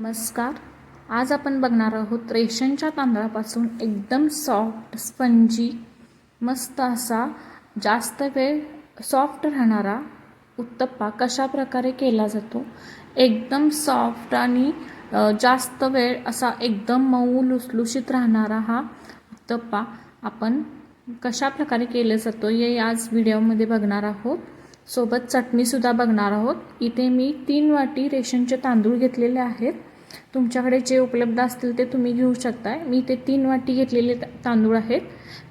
नमस्कार. आज आपण बघणार आहोत रेशनच्या तांदळापासून एकदम सॉफ्ट स्पंजी मस्त असा जास्त वेळ सॉफ्ट राहणारा उत्तप्पा कशा प्रकारे केला जातो? एकदम सॉफ्ट आणि जास्त वेळ असा एकदम मऊ लुसलुशीत राहणारा हा उत्तप्पा आपण कशा प्रकारे केलं जातो हे आज व्हिडिओमध्ये बघणार आहोत. सोबत चटणीसुद्धा बघणार आहोत. इथे मी तीन वाटी रेशनचे तांदूळ घेतलेले आहेत. तुमच्याकडे जे उपलब्ध असतील ते तुम्ही घेऊ शकताय. मी ते तीन वाटी घेतलेले तांदूळ आहेत.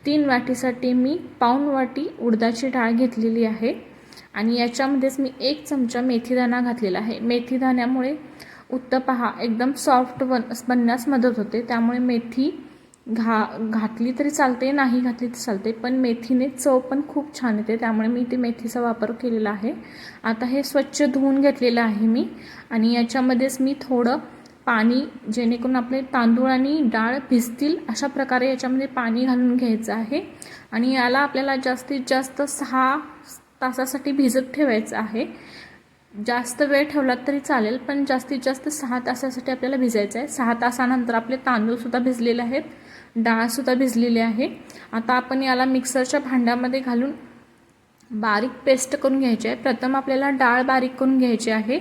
तीन वाटीसाठी मी पाऊण वाटी उडदाची डाळ घेतलेली आहे. आणि याच्यामध्येच मी एक चमचा मेथीदाणा घातलेला आहे. मेथीदाण्यामुळे उत्तप्पा हा एकदम सॉफ्ट बन बनण्यास मदत होते. त्यामुळे मेथी घा घातली तरी चालते नाही घातली तरी चालते. पण मेथीने चव पण खूप छान येते. त्यामुळे मी ते मेथीचा वापर केलेला आहे. आता हे स्वच्छ धुवून घेतलेलं आहे मी. आणि याच्यामध्येच मी थोडं पाणी जेणेकरून आपले तांदूळ आणि डाळ भिजतील अशा प्रकारे याच्यामध्ये पाणी घालून घ्यायचं आहे. आणि याला आपल्याला जास्तीत जास्त सहा तासासाठी भिजत ठेवायचं आहे. जास्त वेळ ठेवलात तरी चालेल पण जास्तीत जास्त सहा तासासाठी आपल्याला भिजायचं आहे. सहा तासानंतर आपले तांदूळसुद्धा भिजलेले आहेत डाळसुद्धा भिजलेली आहे. आता आपण याला मिक्सरच्या भांड्यामध्ये घालून बारीक पेस्ट करून घ्यायची आहे. प्रथम आपल्याला डाळ बारीक करून घ्यायची आहे.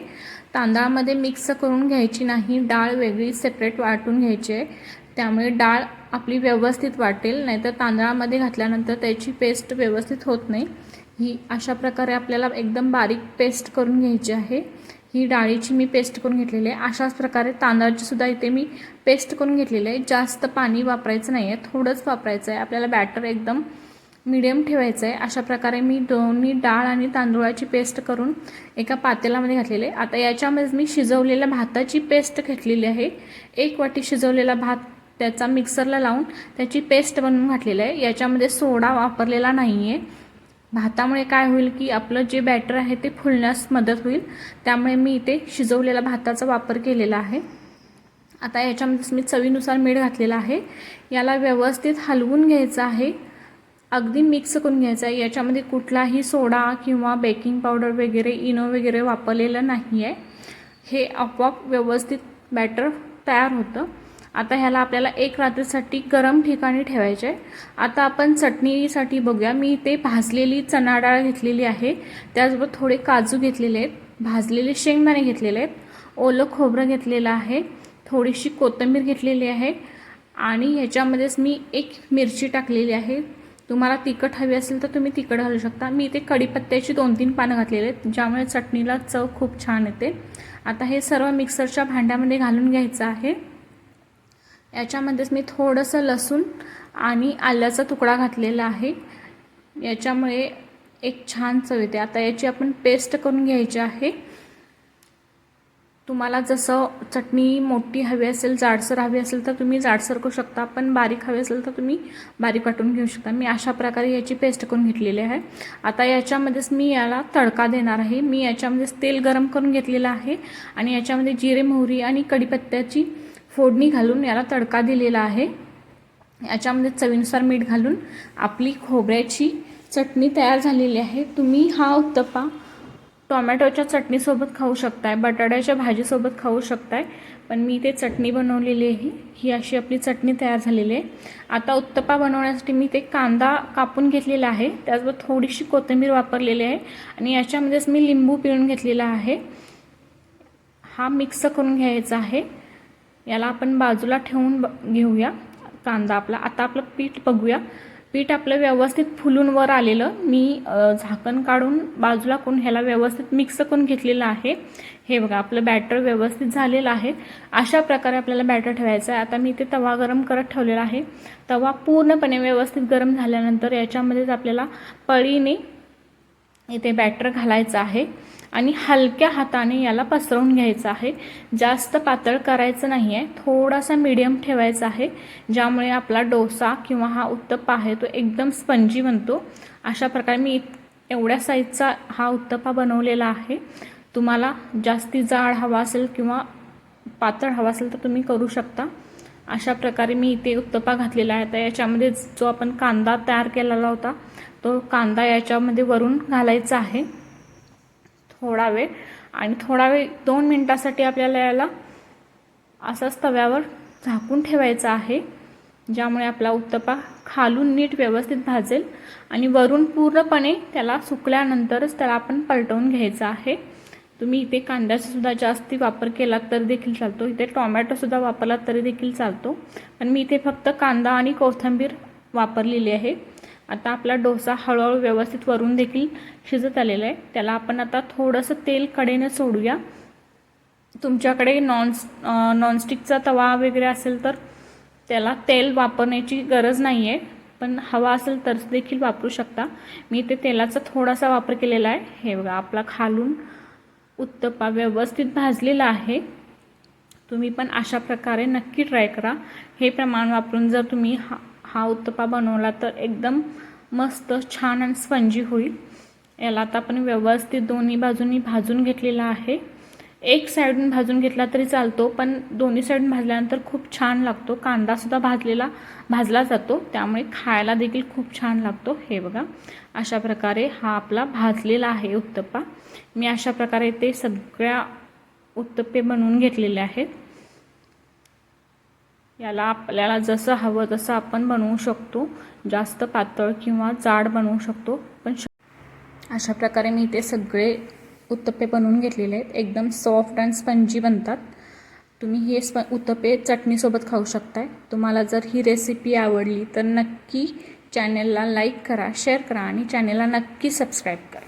तांदळामध्ये मिक्स करून घ्यायची नाही. डाळ वेगळी सेपरेट वाटून घ्यायची. आहे त्यामुळे डाळ आपली व्यवस्थित वाटेल नाहीतर तांदळामध्ये घातल्यानंतर त्याची पेस्ट व्यवस्थित होत नाही. ही अशा प्रकारे आपल्याला एकदम बारीक पेस्ट करून घ्यायची आहे. ही डाळीची मी पेस्ट करून घेतलेली आहे. अशाच प्रकारे तांदळाची सुद्धा इथे मी पेस्ट करून घेतलेली आहे. जास्त पाणी वापरायचं नाही आहे थोडंच वापरायचं आहे. आपल्याला बॅटर एकदम मिडियम ठेवायचं आहे अशा प्रकारे मी दोन्ही डाळ आणि तांदूळाची पेस्ट करून एका पातेल्यामध्ये घातलेले आता याच्यामध्येच मी शिजवलेल्या भाताची पेस्ट घेतलेली आहे. एक वाटी शिजवलेला भात त्याचा मिक्सरला लावून त्याची पेस्ट बनवून घातलेली आहे. याच्यामध्ये सोडा वापरलेला नाही आहे भातामुळे काय होईल की आपलं जे बॅटर आहे ते फुलण्यास मदत होईल. त्यामुळे मी इथे शिजवलेला भाताचा वापर केलेला आहे. आता याच्यामध्येच मी चवीनुसार मीठ घातलेलं आहे. याला व्यवस्थित हलवून घ्यायचं आहे. अगदी मिक्स करून घ्यायचं आहे. याच्यामध्ये कुठलाही सोडा किंवा बेकिंग पावडर वगैरे इनो वगैरे वापरलेलं नाही आहे हे आपोआप व्यवस्थित बॅटर तयार होतं. आता ह्याला आपल्याला एक रात्रीसाठी गरम ठिकाणी ठेवायचे आहे आता आपण चटणीसाठी बघूया. मी इथे भाजलेली चणा डाळ घेतलेली आहे. त्याचबरोबर थोडे काजू घेतलेले आहेत. भाजलेले शेंगदाणे घेतलेले आहेत. ओलं खोबरं घेतलेलं आहे. थोडीशी कोथिंबीर घेतलेली आहे. आणि ह्याच्यामध्येच मी एक मिरची टाकलेली आहे. तुम्हाला तिखट हवी असेल तर तुम्ही तिखट घालू शकता. मी इथे कढीपत्त्याची दोन तीन पानं घातलेली आहेत ज्यामुळे चटणीला चव खूप छान येते. आता हे सर्व मिक्सरच्या भांड्यामध्ये घालून घ्यायचं आहे. याच्यामध्येच मी थोडंसं लसूण आणि आल्याचा तुकडा घातलेला आहे. याच्यामुळे एक छान चव येते. आता याची आपण पेस्ट करून घ्यायची आहे. तुम्हाला जसं चटणी मोठी हवी असेल जाडसर हवी असेल तर तुम्ही जाडसर करू शकता पण बारीक हवी असेल तर तुम्ही बारीक वाटून घेऊ शकता. मी अशा प्रकारे याची पेस्ट करून घेतलेली आहे. आता याच्यामध्येच मी याला तडका देणार आहे. मी याच्यामध्येच तेल गरम करून घेतलेलं आहे आणि याच्यामध्ये जिरे मोहरी आणि कढीपत्त्याची फोडणी घालून याला तडका दिलेला आहे. याच्यामध्ये चवीनुसार मीठ घालून आपली खोबऱ्याची चटणी तयार झालेली आहे. तुम्ही हा उत्तप्पा टोमॅटोच्या चटणीसोबत खाऊ शकताय बटाट्याच्या भाजीसोबत खाऊ शकताय पण मी ते चटणी बनवलेली आहे. ही अशी आपली चटणी तयार झालेली आहे. आता उत्तप्पा बनवण्यासाठी मी ते कांदा कापून घेतलेला आहे. त्याचबरोबर थोडीशी कोथिंबीर वापरलेली आहे आणि याच्यामध्येच मी लिंबू पिळून घेतलेला आहे. हा मिक्स करून घ्यायचा आहे. याला आपण बाजूला ठेवून ब घेऊया. कांदा आपला आता आपलं पीठ बघूया. पीठ आपलं व्यवस्थित फुलून वर आलेलं. मी झाकण काढून बाजूला कोण ह्याला व्यवस्थित मिक्स करून घेतलेलं आहे. हे बघा आपलं बॅटर व्यवस्थित झालेलं आहे. अशा प्रकारे आपल्याला बॅटर ठेवायचं आहे. आता मी इथे तवा गरम करत ठेवलेला आहे. तवा पूर्णपणे व्यवस्थित गरम झाल्यानंतर याच्यामध्येच आपल्याला पळीने इथे बॅटर घालायचं आहे. आणि हलक्या हाताने याला पसरवून घ्यायचं आहे. जास्त पातळ करायचं नाही आहे थोडासा मीडियम ठेवायचा आहे ज्यामुळे आपला डोसा किंवा हा उत्तप्पा आहे तो एकदम स्पंजी बनतो. अशा प्रकारे मी इत- एवढ्या साईजचा हा उत्तप्पा बनवलेला आहे. तुम्हाला जास्ती जाड हवा असेल किंवा पातळ हवा असेल तर तुम्ही करू शकता. अशा प्रकारे मी इथे उत्तप्पा घातलेला आहे. तर याच्यामध्ये जो आपण कांदा तयार केलेला होता तो कांदा याच्यामध्ये वरून घालायचा आहे. थोडा वेळ. आणि थोडा वेळ दोन मिनटासाठी आपल्याला याला असाच तव्यावर झाकून ठेवायचा आहे ज्यामुळे आपला उत्तपा खालून नीट व्यवस्थित भाजेल आणि वरून पूर्णपणे त्याला सुकल्यानंतरच त्याला आपण पलटवून घ्यायचं आहे. तुम्ही इथे कांद्याचासुद्धा जास्ती वापर केला तर देखील चालतो. इथे टोमॅटोसुद्धा वापरला तरी देखील चालतो. पण मी इथे फक्त कांदा आणि कोथिंबीर वापरलेली आहे. आता आपला डोसा हळूहळू व्यवस्थित वरून देखील शिजत आलेला आहे. त्याला आपण आता थोडंसं तेल कडेने सोडूया. तुमच्याकडे नॉन नॉनस्टिकचा तवा वगैरे असेल तर त्याला तेल वापरण्याची गरज नाही आहे पण हवा असेल तर देखील वापरू शकता. मी ते तेलाचा थोडासा वापर केलेला आहे. हे बघा आपला खालून उत्तप्पा व्यवस्थित भाजलेला आहे. तुम्ही पण अशा प्रकारे नक्की ट्राय करा. हे प्रमाण वापरून जर तुम्ही हा हा उत्तप्पा बनवला तर एकदम मस्त छान आणि स्पंजी होईल. याला आता आपण व्यवस्थित दोन्ही बाजूंनी भाजून घेतलेला आहे. एक साईडून भाजून घेतला तरी चालतो पण दोन्ही साईडून भाजल्यानंतर खूप छान लागतो. कांदासुद्धा भाजलेला भाजला जातो त्यामुळे खायला देखील खूप छान लागतो. हे बघा अशा प्रकारे हा आपला भाजलेला आहे उत्तप्पा मी अशा प्रकारे ते सगळ्या उत्तप्पे बनवून घेतलेले आहेत. याला आपल्याला जसं हवं तसं आपण बनवू शकतो. जास्त पातळ किंवा जाड बनवू शकतो. पण अशा प्रकारे मी ते सगळे उत्तप्पे बनवून घेतलेले आहेत. एकदम सॉफ्ट अँड स्पंजी बनतात. तुम्ही हे स्प उत्तप्पे चटणीसोबत खाऊ शकताय. तुम्हाला जर ही रेसिपी आवडली तर नक्की चॅनेलला लाईक करा शेअर करा आणि चॅनेलला नक्की सबस्क्राईब करा.